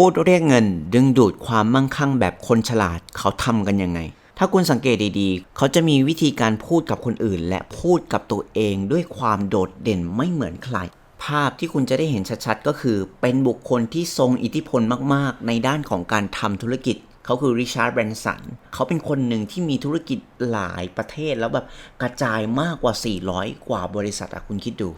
พูดเรียกเงิน ดึงดูดความมั่งคั่งแบบคนฉลาดเขาทำกันยังไง ถ้าคุณสังเกตดีๆ เขาจะมีวิธีการพูดกับคนอื่น และพูดกับตัวเองด้วยความโดดเด่นไม่เหมือนใคร ภาพที่คุณจะได้เห็นชัดๆ ก็คือ เป็นบุคคลที่ทรงอิทธิพลมากๆ ในด้านของการทำธุรกิจเขาคือริชาร์ดแบรนสัน เขาเป็นคนหนึ่งที่มีธุรกิจหลายประเทศแล้วแบบกระจายมากกว่า 400 กว่าบริษัทอะคุณคิดดู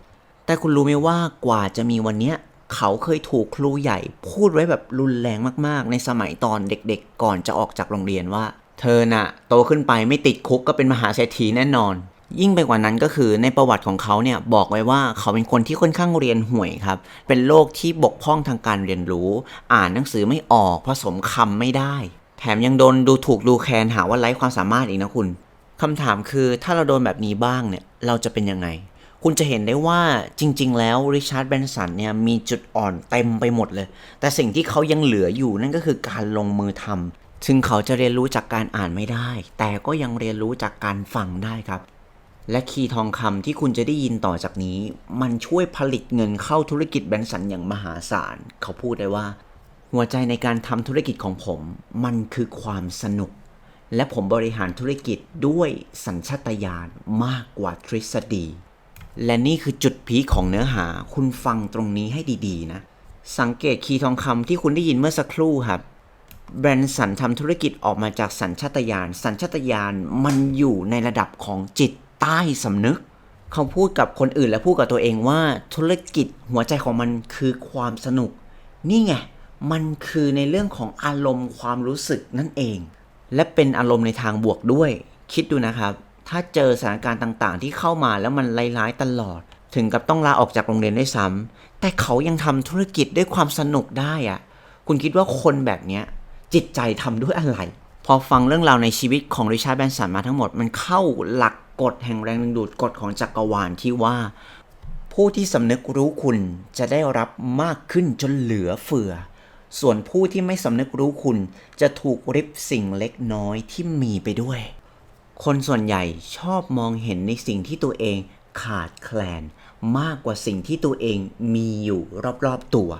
แต่คุณรู้ไหมว่ากว่าจะมีวันเนี้ย เขาเคยถูกครูใหญ่พูดไว้แบบรุนแรงมากๆ ในสมัยตอนเด็กๆ ก่อนจะออกจากโรงเรียนว่า เธอน่ะ โตขึ้นไปไม่ติดคุกก็เป็นมหาเศรษฐีแน่นอน ยิ่งไปกว่านั้นก็คือในประวัติของเขาเนี่ยบอกไว้ว่าเขาเป็นคนที่ค่อนข้างเรียนห่วยครับ เป็นโรคที่บกพร่องทางการเรียนรู้ อ่านหนังสือไม่ออกผสมคำไม่ได้ แถมยังโดนดูถูกดูแคลนหาว่าไร้ความสามารถอีกนะคุณคำถามคือถ้าเราโดนแบบนี้บ้างเนี่ยเราจะเป็นยังไง คุณจะเห็นได้ว่าจริง ๆ แล้วริชาร์ดแบนสันเนี่ยมีจุดอ่อนเต็มไปหมดเลย แต่สิ่งที่เขายังเหลืออยู่นั่นก็คือการลงมือทำถึงเขาจะเรียนรู้จากการอ่านไม่ได้ แต่ก็ยังเรียนรู้จากการฟังได้ครับ และคีย์ทองคำที่คุณจะได้ยินต่อจากนี้ มันช่วยผลิตเงินเข้าธุรกิจแบนสันอย่างมหาศาล เขาพูดได้ว่า หัวใจในการทำธุรกิจของผม มันคือความสนุก และผมบริหารธุรกิจด้วยสัญชาตญาณมากกว่าทฤษฎี และนี่คือจุดพีคของเนื้อหา คุณฟังตรงนี้ให้ดีๆนะ สังเกตคีย์ทองคำที่คุณได้ยินเมื่อสักครู่ครับ แบรนสันทำธุรกิจออกมาจากสัญชาตญาณ สัญชาตญาณมันอยู่ในระดับของจิตใต้สำนึก เขาพูดกับคนอื่นและพูดกับตัวเองว่าธุรกิจหัวใจของมันคือความสนุก นี่ไง มันคือในเรื่องของอารมณ์ความรู้สึกนั่นเอง และเป็นอารมณ์ในทางบวกด้วย คิดดูนะครับ ถ้าเจอสถานการณ์ต่างๆ ที่เข้ามาแล้วมันร้ายๆตลอด ถึงกับต้องลาออกจากโรงเรียนได้ซ้ำแต่เขายังทำธุรกิจด้วยความสนุกได้อะคุณคิดว่าคนแบบเนี้ยจิตใจทำด้วยอะไร พอฟังเรื่องราวในชีวิตของริชาร์ดแบนสันมาทั้งหมดมันเข้าหลักกฎแห่งแรงดึงดูดกฎของจักรวาลที่ว่า ผู้ที่สำนึกรู้คุณจะได้รับมากขึ้นจนเหลือเฟือ ส่วนผู้ที่ไม่สำนึกรู้คุณจะถูกริบสิ่งเล็กน้อยที่มีไปด้วย คนส่วนใหญ่ชอบมองเห็นในสิ่งที่ตัวเองขาดแคลน มากกว่าสิ่งที่ตัวเองมีอยู่รอบๆตัว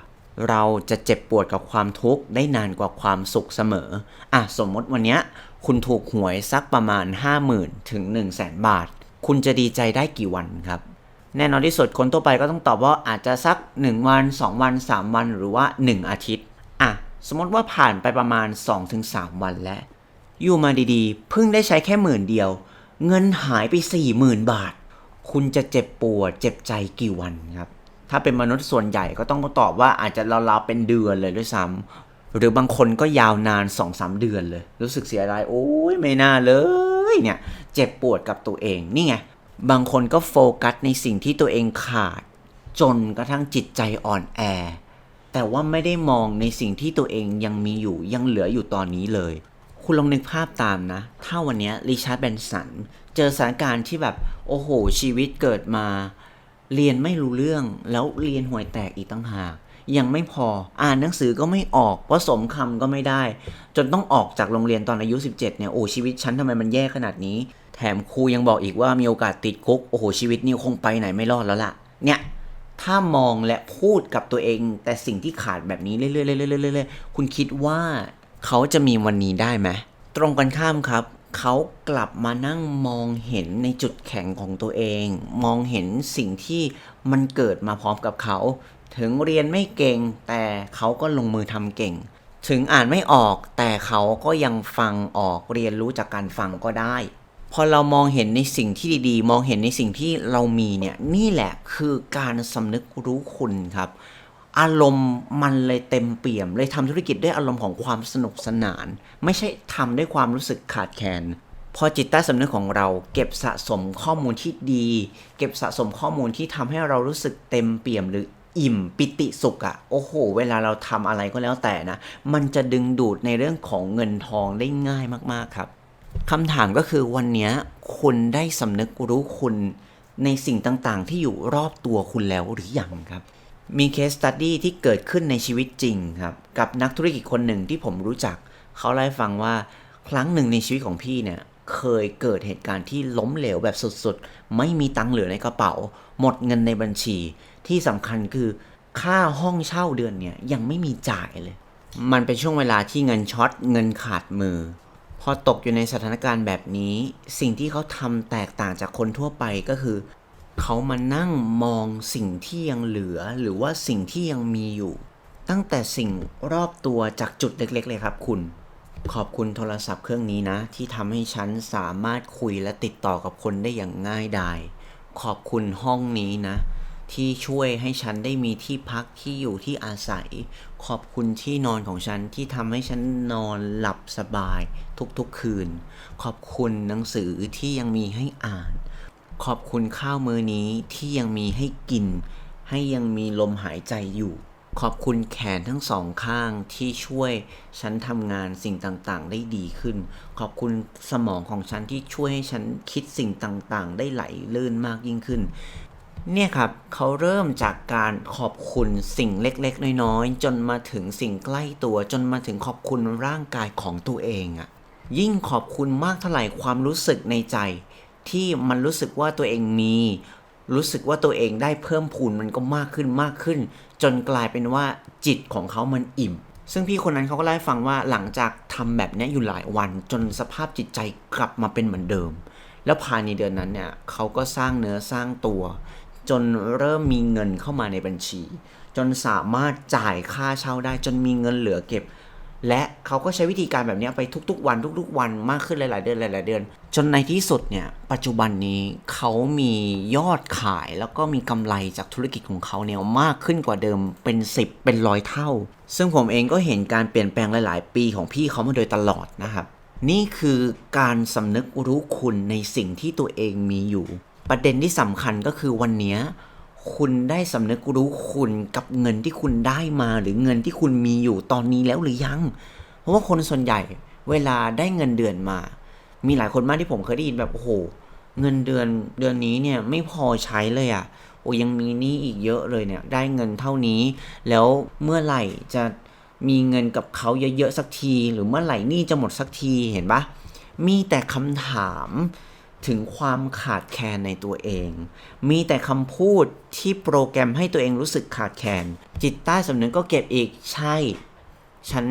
เราจะเจ็บปวดกับความทุกข์ได้นานกว่าความสุขเสมอ อะสมมติวันเนี้ยคุณถูกหวยสักประมาณ 50,000 ถึง 1 0 0 0 0แสนบาท คุณจะดีใจได้กี่วันครับ แน่นอนที่สุดคนทั่วไปก็ต้องตอบว่าอาจจะสัก 1 วัน 2 วัน 3 วัน หรือว่า 1 อาทิตย์ อะ สมมติว่าผ่านไปประมาณ 2-3 วันแล้ว อยู่มาดีๆ เพิ่งได้ใช้แค่หมื่นเดียว เงินหายไป40,000บาท คุณจะเจ็บปวดเจ็บใจกี่วันครับ ถ้าเป็นมนุษย์ส่วนใหญ่ก็ต้องตอบว่าอาจจะราวๆเป็นเดือนเลยด้วยซ้ำหรือบางคนก็ยาวนาน2-3เดือนเลย รู้สึกเสียดายโอ้ยไม่น่าเลยเนี่ยเจ็บปวดกับตัวเองนี่ไงบางคนก็โฟกัสในสิ่งที่ตัวเองขาด จนกระทั่งจิตใจอ่อนแอแต่ว่าไม่ได้มองในสิ่งที่ตัวเองยังมีอยู่ยังเหลืออยู่ตอนนี้เลย คุณลองนึกภาพตามนะ ถ้าวันนี้ริชาร์ดแบนสัน เจอสถานการณ์ที่แบบ โอ้โห ชีวิตเกิดมา เรียนไม่รู้เรื่อง แล้วเรียนห่วยแตกอีกตั้งหาก ยังไม่พอ อ่านหนังสือก็ไม่ออกผสมคำก็ไม่ได้ จนต้องออกจากโรงเรียนตอนอายุ 17 เนี่ย โอ้ชีวิตฉันทำไมมันแย่ขนาดนี้ แถมครูยังบอกอีกว่ามีโอกาสติดคุก โอ้โห ชีวิตนี่คงไปไหนไม่รอดแล้วล่ะ เนี่ยถ้ามองและพูดกับตัวเอง แต่สิ่งที่ขาดแบบนี้เรื่อยๆๆเรื่อยๆคุณคิดว่า เขาจะมีวันนี้ได้ไหมตรงกันข้ามครับ เขากลับมานั่งมองเห็นในจุดแข็งของตัวเอง มองเห็นสิ่งที่มันเกิดมาพร้อมกับเขา ถึงเรียนไม่เก่ง แต่เขาก็ลงมือทำเก่ง ถึงอ่านไม่ออก แต่เขาก็ยังฟังออกเรียนรู้จากการฟังก็ได้พอเรามองเห็นในสิ่งที่ดีๆ มองเห็นในสิ่งที่เรามีเนี่ยนี่แหละคือการสำนึกรู้คุณครับ อารมณ์มันเลยเต็มเปี่ยม เลยทำธุรกิจด้วยอารมณ์ของความสนุกสนาน ไม่ใช่ทำด้วยความรู้สึกขาดแคลนพอจิตใต้สำนึกของเราเก็บสะสมข้อมูลที่ดี เก็บสะสมข้อมูลที่ทำให้เรารู้สึกเต็มเปี่ยมหรืออิ่มปิติสุขอะโอ้โห เวลาเราทำอะไรก็แล้วแต่นะ มันจะดึงดูดในเรื่องของเงินทองได้ง่ายมากๆครับคำถามก็คือวันนี้คุณได้สำนึกรู้คุณในสิ่งต่างๆ ที่อยู่รอบตัวคุณแล้วหรือยังครับ มีเคสตัดดี้ที่เกิดขึ้นในชีวิตจริงครับ กับนักธุรกิจคนหนึ่งที่ผมรู้จัก เขาเล่าให้ฟังว่าครั้งหนึ่งในชีวิตของพี่เนี่ยเคยเกิดเหตุการณ์ที่ล้มเหลวแบบสุดๆ ไม่มีตังค์เหลือในกระเป๋า หมดเงินในบัญชี ที่สำคัญคือค่าห้องเช่าเดือนเนี่ยยังไม่มีจ่ายเลย มันเป็นช่วงเวลาที่เงินช็อตเงินขาดมือ พอตกอยู่ในสถานการณ์แบบนี้ สิ่งที่เขาทำแตกต่างจากคนทั่วไปก็คือ เขามานั่งมองสิ่งที่ยังเหลือหรือว่าสิ่งที่ยังมีอยู่ ตั้งแต่สิ่งรอบตัวจากจุดเล็กๆ เลยครับคุณ ขอบคุณโทรศัพท์เครื่องนี้นะ ที่ทำให้ฉันสามารถคุยและติดต่อกับคนได้อย่างง่ายดายขอบคุณห้องนี้นะ ที่ช่วยให้ฉันได้มีที่พักที่อยู่ที่อาศัย ขอบคุณที่นอนของฉันที่ทำให้ฉันนอนหลับสบายทุกๆคืน ขอบคุณหนังสือที่ยังมีให้อ่าน ขอบคุณข้าวมื้อนี้ที่ยังมีให้กิน ให้ยังมีลมหายใจอยู่ ขอบคุณแขนทั้งสองข้างที่ช่วยฉันทำงานสิ่งต่างๆ ได้ดีขึ้น ขอบคุณสมองของฉันที่ช่วยให้ฉันคิดสิ่งต่างๆ ได้ไหลลื่นมากยิ่งขึ้นเนี่ยครับเขาเริ่มจากการขอบคุณสิ่งเล็กๆ น้อยๆ จนมาถึงสิ่งใกล้ตัว จนมาถึงขอบคุณร่างกายของตัวเองอะยิ่งขอบคุณมากเท่าไหร่ความรู้สึกในใจ ที่มันรู้สึกว่าตัวเองมี รู้สึกว่าตัวเองได้เพิ่มพูนมันก็มากขึ้นมากขึ้น จนกลายเป็นว่าจิตของเขามันอิ่ม ซึ่งพี่คนนั้นเขาก็เล่าให้ฟังว่าหลังจากทำแบบนี้อยู่หลายวัน จนสภาพจิตใจกลับมาเป็นเหมือนเดิม แล้วภายในเดือนนั้นเนี่ยเขาก็สร้างเนื้อสร้างตัว จนเริ่มมีเงินเข้ามาในบัญชี จนสามารถจ่ายค่าเช่าได้จนมีเงินเหลือเก็บ และเขาก็ใช้วิธีการแบบนี้ไปทุกๆ วันทุก ๆ วันมากขึ้นหลาย ๆ เดือนหลาย ๆ เดือน จนในที่สุดเนี่ยปัจจุบันนี้เขามียอดขายแล้วก็มีกำไรจากธุรกิจของเขาเนี่ยมากขึ้นกว่าเดิมเป็น 10 เป็นร้อยเท่า ซึ่งผมเองก็เห็นการเปลี่ยนแปลงหลาย ๆ ปีของพี่เขามาโดยตลอดนะครับ นี่คือการสำนึกรู้คุณในสิ่งที่ตัวเองมีอยู่ ประเด็นที่สำคัญก็คือวันนี้ คุณได้สำนึกรู้คุณกับเงินที่คุณได้มาหรือเงินที่คุณมีอยู่ตอนนี้แล้วหรือยัง เพราะว่าคนส่วนใหญ่เวลาได้เงินเดือนมา มีหลายคนมากที่ผมเคยได้ยินแบบโอ้โหเงินเดือนเดือนนี้เนี่ยไม่พอใช้เลยอะ่ะโอ้ยังมีหนี้อีกเยอะเลยเนี่ย ได้เงินเท่านี้ แล้วเมื่อไหร่จะมีเงินกับเขาเยอะๆสักที หรือเมื่อไหร่หนี้จะหมดสักทีเห็นปะมีแต่คำถาม ถึงความขาดแคลนในตัวเอง มีแต่คำพูดที่โปรแกรมให้ตัวเองรู้สึกขาดแคลน จิตใต้สำนึกก็เก็บอีก ใช่ ฉัน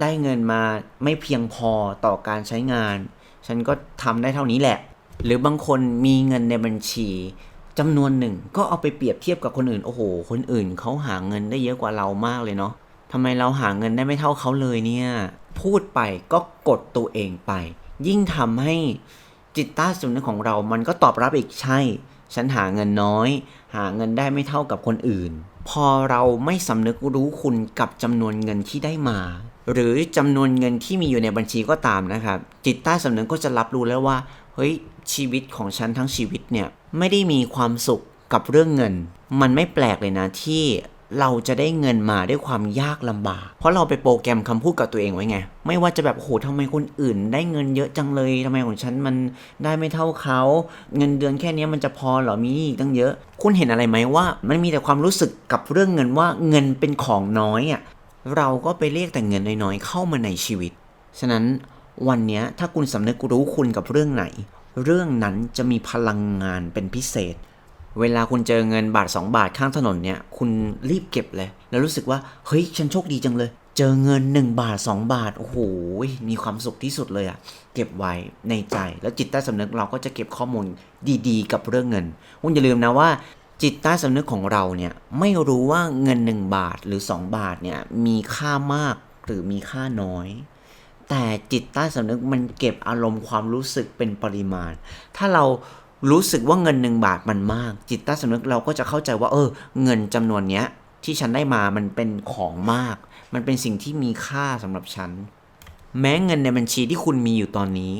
ได้เงินมาไม่เพียงพอต่อการใช้งาน ฉันก็ทำได้เท่านี้แหละ หรือบางคนมีเงินในบัญชีจำนวนหนึ่งก็เอาไปเปรียบเทียบกับคนอื่น โอ้โห คนอื่นเขาหาเงินได้เยอะกว่าเรามากเลยเนาะทำไมเราหาเงินได้ไม่เท่าเขาเลยเนี่ย พูดไปก็กดตัวเองไป ยิ่งทำให้ จิตใต้สำนึกของเรามันก็ตอบรับอีกใช่ ฉันหาเงินน้อย หาเงินได้ไม่เท่ากับคนอื่น พอเราไม่สำนึกรู้คุณกับจำนวนเงินที่ได้มา หรือจำนวนเงินที่มีอยู่ในบัญชีก็ตามนะครับ จิตใต้สำนึกก็จะรับรู้แล้วว่า เฮ้ย ชีวิตของฉันทั้งชีวิตเนี่ยไม่ได้มีความสุขกับเรื่องเงิน มันไม่แปลกเลยนะที่ เราจะได้เงินมาด้วยความยากลำบาก เพราะเราไปโปรแกรมคำพูดกับตัวเองไว้ไง ไม่ว่าจะแบบโหทำไมคนอื่น ได้เงินเยอะจังเลยทำไมของฉันมันได้ไม่เท่าเขา เงินเดือนแค่นี้มันจะพอเหรอมีอีกตั้งเยอะ คุณเห็นอะไรไหมว่า มันมีแต่ความรู้สึกกับเรื่องเงินว่าเงินเป็นของน้อยอะเราก็ไปเรียกแต่เงินน้อยๆเข้ามาในชีวิต ฉะนั้นวันนี้ถ้าคุณสำนึกรู้คุณกับเรื่องไหน เรื่องนั้นจะมีพลังงานเป็นพิเศษ เวลาคุณเจอเงินบาท 2 บาทข้างถนนเนี่ย คุณรีบเก็บเลย แล้วรู้สึกว่า เฮ้ย ฉันโชคดีจังเลย เจอเงิน 1 บาท 2 บาท โอ้โห มีความสุขที่สุดเลยอะเก็บไว้ในใจ แล้วจิตใต้สำนึกเราก็จะเก็บข้อมูลดีๆ กับเรื่องเงิน คุณอย่าลืมนะว่าจิตใต้สำนึกของเราเนี่ยไม่รู้ว่าเงิน 1 บาทหรือ 2 บาทเนี่ยมีค่ามากหรือมีค่าน้อย แต่จิตใต้สำนึกมันเก็บอารมณ์ความรู้สึกเป็นปริมาณ ถ้าเรา รู้สึกว่าเงินหนึ่งบาทมันมาก จิตใต้สำนึกเราก็จะเข้าใจว่า เออ เงินจำนวนเนี้ย ที่ฉันได้มามันเป็นของมาก มันเป็นสิ่งที่มีค่าสำหรับฉัน แม้เงินในบัญชีที่คุณมีอยู่ตอนนี้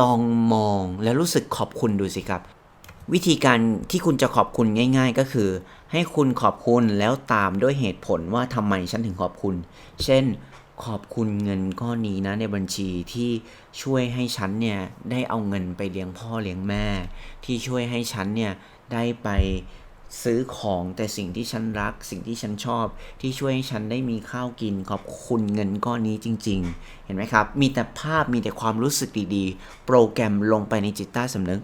ลองมองและรู้สึกขอบคุณดูสิครับ วิธีการที่คุณจะขอบคุณง่าย ๆ ก็คือ ให้คุณขอบคุณแล้วตามด้วยเหตุผลว่าทำไมฉันถึงขอบคุณ เช่น ขอบคุณเงินก้อนนี้นะในบัญชีที่ช่วยให้ฉันเนี่ยได้เอาเงินไปเลี้ยงพ่อเลี้ยงแม่ ที่ช่วยให้ฉันเนี่ยได้ไปซื้อของแต่สิ่งที่ฉันรัก สิ่งที่ฉันชอบ ที่ช่วยให้ฉันได้มีข้าวกินขอบคุณเงินก้อนนี้จริง ๆ เห็นไหมครับ มีแต่ภาพมีแต่ความรู้สึกดีๆ โปรแกรมลงไปในจิตใต้สำนึก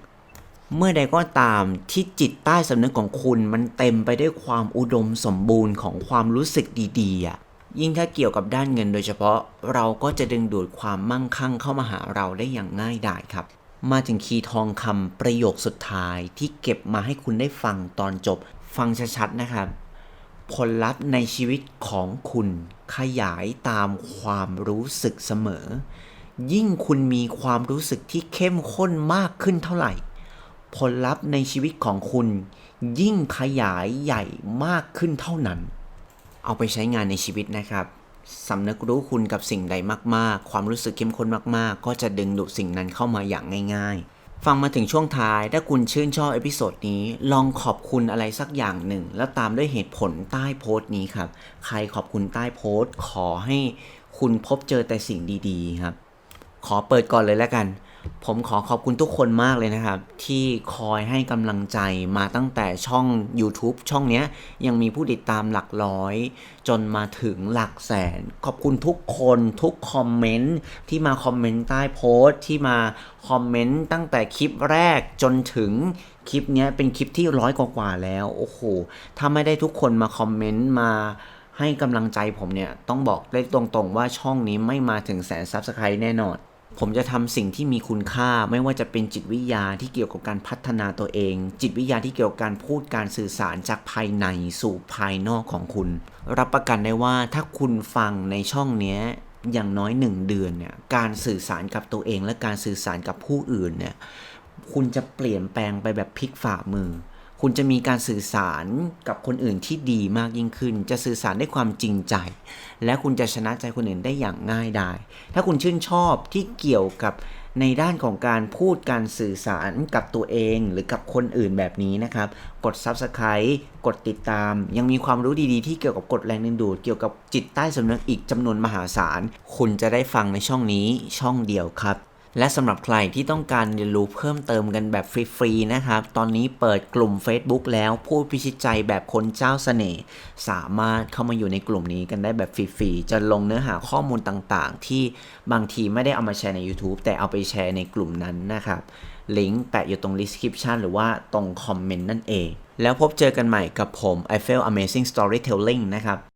เมื่อใดก็ตามที่จิตใต้สำนึกของคุณมันเต็มไปด้วยความอุดมสมบูรณ์ของความรู้สึกดีๆอะ ยิ่งถ้าเกี่ยวกับด้านเงินโดยเฉพาะ เราก็จะดึงดูดความมั่งคั่งเข้ามาหาเราได้อย่างง่ายดายครับ มาถึงคีย์ทองคำประโยคสุดท้ายที่เก็บมาให้คุณได้ฟังตอนจบ ฟังชัดๆนะครับ ผลลัพธ์ในชีวิตของคุณขยายตามความรู้สึกเสมอ ยิ่งคุณมีความรู้สึกที่เข้มข้นมากขึ้นเท่าไหร่ ผลลัพธ์ในชีวิตของคุณ ยิ่งขยายใหญ่มากขึ้นเท่านั้น เอาไปใช้งานในชีวิตนะครับสำนึกรู้คุณกับสิ่งใดมาก ๆ ความรู้สึกเข้มข้นมาก ๆ ก็จะดึงดูดสิ่งนั้นเข้ามาอย่างง่าย ๆ ฟังมาถึงช่วงท้าย ถ้าคุณชื่นชอบเอพิโซดนี้ ลองขอบคุณอะไรสักอย่างหนึ่ง แล้วตามด้วยเหตุผลใต้โพสต์นี้ครับ ใครขอบคุณใต้โพสต์ ขอให้คุณพบเจอแต่สิ่งดี ๆ ครับ ขอเปิดก่อนเลยแล้วกัน ผมขอขอบคุณทุกคนมากเลยนะครับ ที่คอยให้กำลังใจมาตั้งแต่ช่อง YouTube ช่องนี้ยังมีผู้ติดตามหลักร้อย จนมาถึงหลักแสน ขอบคุณทุกคนทุกคอมเมนต์ที่มาคอมเมนต์ใต้โพสต์ที่มาคอมเมนต์ตั้งแต่คลิปแรกจนถึงคลิปนี้เป็นคลิปที่ร้อยกว่าแล้ว โอ้โหถ้าไม่ได้ทุกคนมาคอมเมนต์มาให้กำลังใจผมเนี่ยต้องบอกได้ตรงๆว่าช่องนี้ไม่มาถึงแสนซับสไครต์แน่นอน ผมจะทำสิ่งที่มีคุณค่า ไม่ว่าจะเป็นจิตวิทยาที่เกี่ยวกับการพัฒนาตัวเอง จิตวิทยาที่เกี่ยวกับการพูดการสื่อสารจากภายในสู่ภายนอกของคุณ รับประกันได้ว่าถ้าคุณฟังในช่องนี้อย่างน้อยหนึ่งเดือนเนี่ยการสื่อสารกับตัวเองและการสื่อสารกับผู้อื่นเนี่ยคุณจะเปลี่ยนแปลงไปแบบพลิกฝ่ามือ คุณจะมีการสื่อสารกับคนอื่นที่ดีมากยิ่งขึ้น จะสื่อสารด้วยความจริงใจ และคุณจะชนะใจคนอื่นได้อย่างง่ายดาย ถ้าคุณชื่นชอบที่เกี่ยวกับในด้านของการพูดการสื่อสารกับตัวเองหรือกับคนอื่นแบบนี้นะครับ กด Subscribe กดติดตาม ยังมีความรู้ดีๆ ที่เกี่ยวกับกฎแรงดึงดูด เกี่ยวกับจิตใต้สำนึกอีกจำนวนมหาศาล คุณจะได้ฟังในช่องนี้ช่องเดียวครับ และสำหรับใครที่ต้องการเรียนรู้เพิ่มเติมกันแบบฟรีๆนะครับ ตอนนี้เปิดกลุ่ม Facebook แล้วผู้พิชิตใจแบบคนเจ้าเสน่ห์สามารถเข้ามาอยู่ในกลุ่มนี้กันได้แบบฟรีๆ จะลงเนื้อหาข้อมูลต่างๆ ที่บางทีไม่ได้เอามาแชร์ใน YouTube แต่เอาไปแชร์ในกลุ่มนั้นนะครับ ลิงก์แปะอยู่ตรง description หรือว่าตรงคอมเมนต์นั่นเอง แล้วพบเจอกันใหม่กับผม I feel amazing storytelling นะครับ